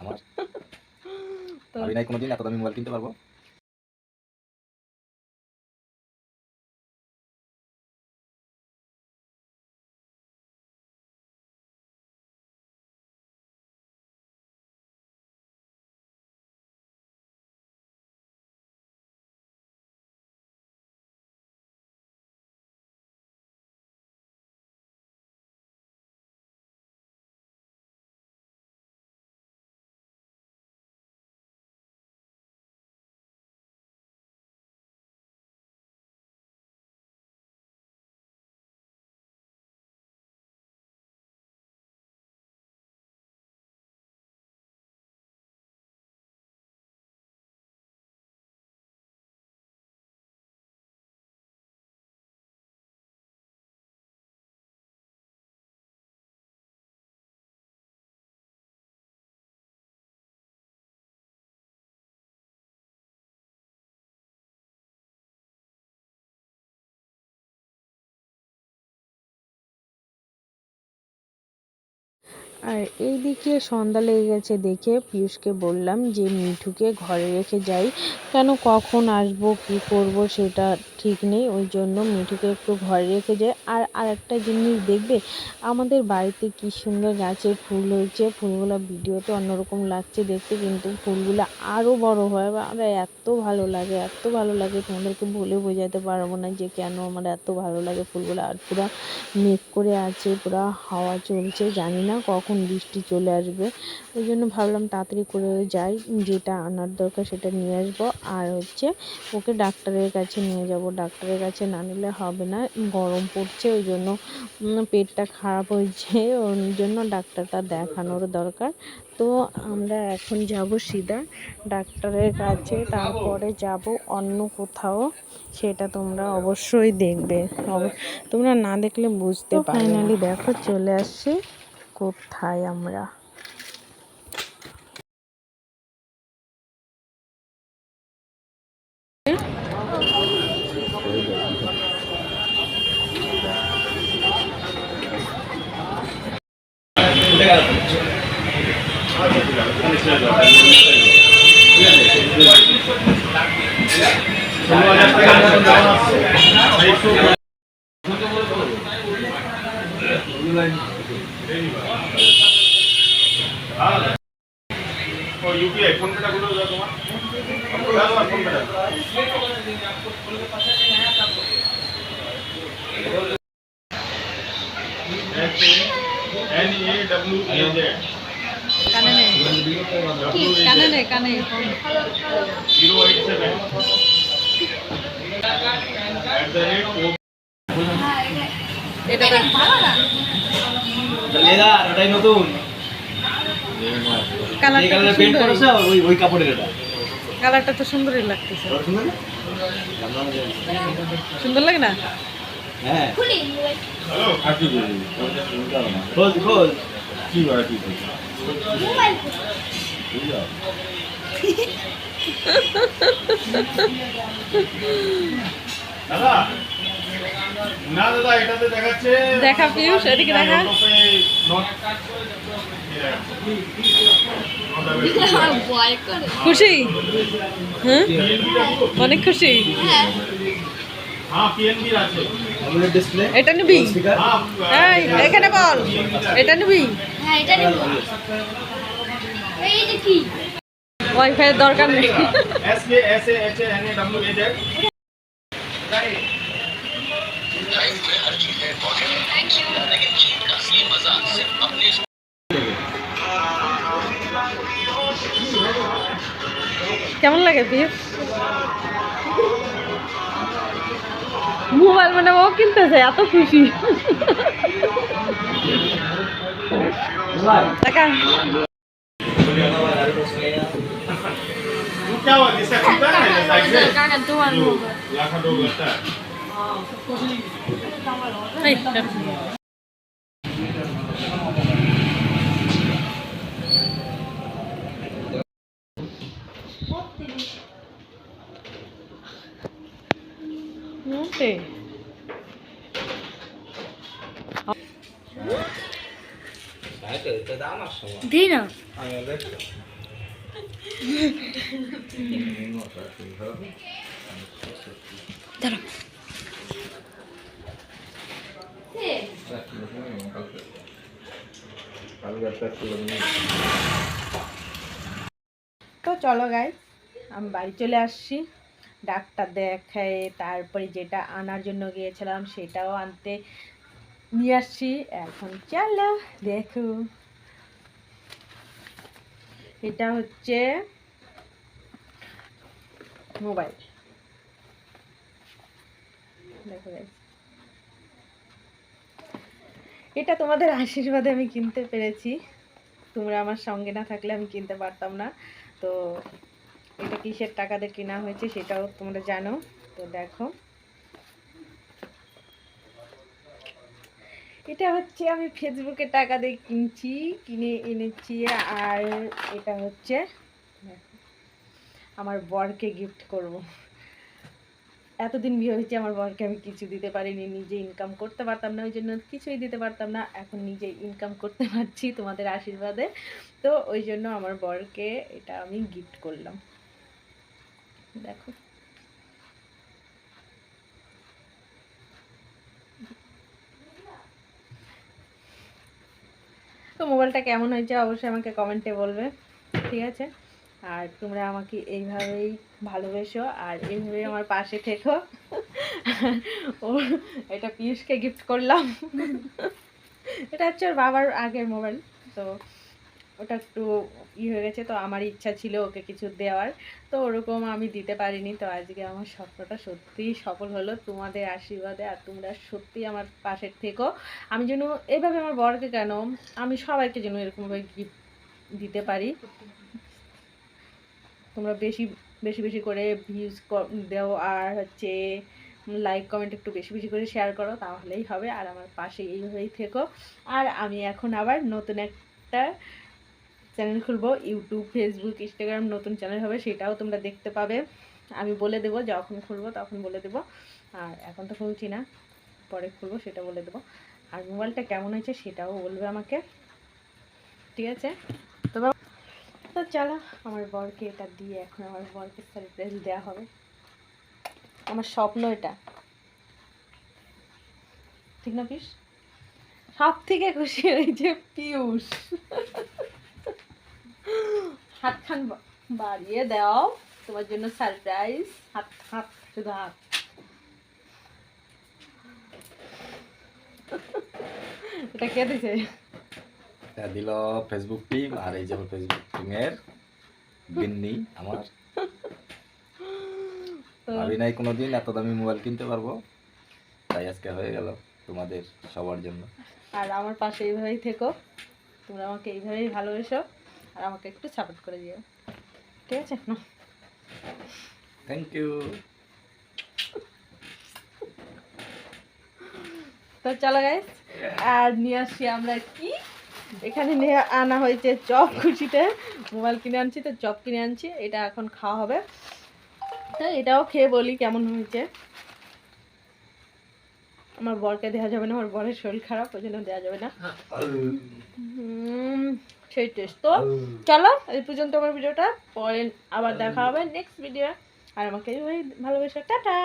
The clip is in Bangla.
আমার। আমি নাই কোনোদিন এত দামি মোবাইল কিনতে পারব। আর এইদিকে সন্ধ্যা লেগে গেছে দেখে পিয়ুষকে বললাম যে, মিঠুকে ঘরে রেখে যাই। কেন, কখন আসব, কি করব সেটা ঠিক নেই, ওই জন্য মিঠুকে একটু ঘরে রেখে যাই। আর আরেকটা জিনিস দেখবে, আমাদের বাড়িতে কি সুন্দর গাছে ফুল হয়েছে, ফুলগুলো ভিডিওতে অন্যরকম লাগছে দেখতে, কিন্তু ফুলগুলো আরও বড় হয়। বা আমরা এত ভালো লাগে, এত ভালো লাগে, তোমাদেরকে বলে বোঝাতে পারব না যে কেন আমার এত ভালো লাগে ফুলগুলো। আর পুরো মেঘ করে আছে, পুরো হাওয়া চলছে, জানি না কখন বৃষ্টি চলে আসবে। ওই জন্য ভাবলাম তাড়াতাড়ি করে যাই যেটা আনার দরকার সেটা নিয়ে আসব। আর হচ্ছে ওকে ডাক্তারের কাছে নিয়ে যাব। ডাক্তারের কাছে না নিলে হবে না গরম পড়ছে ওই জন্য পেটটা খারাপ হয়েছে ওর জন্য ডাক্তারটা দেখানোর দরকার। তো আমরা এখন যাব সিধা ডাক্তারের কাছে তারপরে যাব অন্য কোথাও সেটা তোমরা অবশ্যই দেখবে। তোমরা না দেখলে বুঝতে ফাইনালি দেখো চলে আসছে। কোথায় আমরা ও ইউপিআই ফোন পেটা গুলো দাও তোমার। দাও আর ফোন পেটা N A W A Z কানে নে কানে নে কানে zero eight seven at the rate ও এটা দেখ। লেদার ওটাই নতুন। এই কালারটা তো পেন্ট সুন্দরই। করেছে ওই ওই কাপড়ের এটা। কালারটা তো সুন্দরই লাগতেছে। সুন্দর? লাগে না? হ্যাঁ। হ্যালো খোঁজ খোঁজ দাদা না দাদা এটাতে দেখাচ্ছে দেখা এদিকে দেখা। খুশি? হ্যাঁ? অনেক খুশি। হ্যাঁ। আমাদের ডিসপ্লে এটা নিবি? হ্যাঁ এই এখানে বল। এটা নিবি? হ্যাঁ এটা নেব। এই যে কি? ওয়াইফাই দরকার নেই। S K S A H A N A W A Z কেমন লাগে পিস মোবাইল মানে ও কিনতেছে এত খুশি টাকা वो क्या हुआ जिसका टूटा है ना साइड से কাকা তোমার जो लाखा डोग लगता है এই, মোটে দিই না তো চলো গাই আমি বাড়ি চলে আসছি। ডাক্তার দেখায়, তারপরে যেটা আনার জন্য গিয়েছিলাম সেটাও আনতে নিয়ে আসছি। এখন চলো, দেখো। এটা হচ্ছে মোবাইল। দেখো এটা তোমাদের আশীর্বাদে আমি কিনতে পেরেছি। তোমরা আমার সঙ্গে না থাকলে আমি কিনতে পারতাম না। তো এটা কিসের টাকা দিয়ে কেনা হয়েছে সেটাও তোমরা জানো। তো দেখো। এটা হচ্ছে আমি ফেসবুকে টাকা দিয়ে কিনছি, কিনে এনেছি আর এটা হচ্ছে আমার বরকে গিফট করব। এতদিন বিয়ে হয়েছে, আমার বরকে আমি কিছু দিতে পারিনি, নিজে ইনকাম করতে পারতাম না ওই জন্য কিছুই দিতে পারতাম না, এখন নিজে ইনকাম করতে পারছি তোমাদের আশীর্বাদে। তো ওই জন্য আমার বরকে এটা আমি গিফট করলাম। দেখো। তো মোবাইলটা কেমন হয়েছে, অবশ্যই আমাকে কমেন্টে বলবে, ঠিক আছে? আর তোমরা আমাকে এইভাবেই ভালোবেসো আর এইভাবেই আমার পাশে থেকো। ও, এটা পিয়ুষকে গিফট করলাম। এটা হচ্ছে ওর বাবার আগের মোবাইল, তো ওটা একটু ই হয়ে গেছে, তো আমার ইচ্ছা ছিল ওকে কিছু দেওয়ার। তো ওরকম আমি দিতে পারিনি, তো আজকে আমার স্বপ্নটা সত্যিই সফল হলো। তোমাদের আশীর্বাদে আর তোমরা সত্যি আমার পাশের থেকো। আমি যেন এভাবে আমার বরকে কেন, আমি সবাইকে যেন এরকমভাবে গিফট দিতে পারি। তোমরা বেশি বেশি বেশি করে ভিউজ দাও আর হচ্ছে লাইক কমেন্ট একটু বেশি বেশি করে শেয়ার করো, তাহলেই হবে। আর আমার পাশে এইভাবেই থেকো। আর আমি এখন আবার নতুন একটা চ্যানেল খুলবো। ইউটিউব ফেসবুক ইনস্টাগ্রাম নতুন চ্যানেল হবে, সেটাও তোমরা দেখতে পাবে। আমি বলে দেবো, যখন খুলবো তখন বলে দেবো। আর এখন তো খুলছি না, পরে খুলবো, সেটা বলে দেবো। আর মোবাইলটা কেমন হয়েছে সেটাও বলবে আমাকে। ঠিক আছে? তো চলো, আমার বরকে এটা দিয়ে এখন আমার বরকে সারপ্রাইজ দেওয়া হবে। আমার স্বপ্ন এটা। ঠিক না পিস সব থেকে খুশি হয়েছে পিয়ুষ। হাতখান বা- বাড়িয়ে দাও, তোমার জন্য সারপ্রাইজ হাত হাত, শুধু হাত। এটা কে দিছে? দিল ফেসবুক টিম আর এই যে ফেসবুক টিমের বিন্নি আমার। ভাবি নাই কোনোদিন এত দামি মোবাইল কিনতে পারব। তাই আজকে হয়ে গেল তোমাদের সবার জন্য। আর আমার পাশে এইভাবেই থেকো। তোমরা আমাকে এইভাবেই ভালোবেসো আর আমাকে একটু সাপোর্ট করে দিও। ঠিক আছে? না থ্যাংক ইউ তো চলো গাইস আর নিয়ে আসি আমরা কি? এখানে নিয়ে আনা হয়েছে চপ খুশিতে মোবাইল কিনে আনছি, তো চপ কিনে আনছি, এটা এখন খাওয়া হবে। তো এটাও খেয়ে বলি কেমন হয়েছে। আমার বরকে দেওয়া যাবে না, আমার বরের শরীর খারাপ, ওই জন্য দেওয়া যাবে না। সেই টেস্ট তো। চলো, এই পর্যন্ত আমার ভিডিওটা, পরে আবার দেখা হবে নেক্সট ভিডিও আর আমাকে ভালোবেসো, টাটা।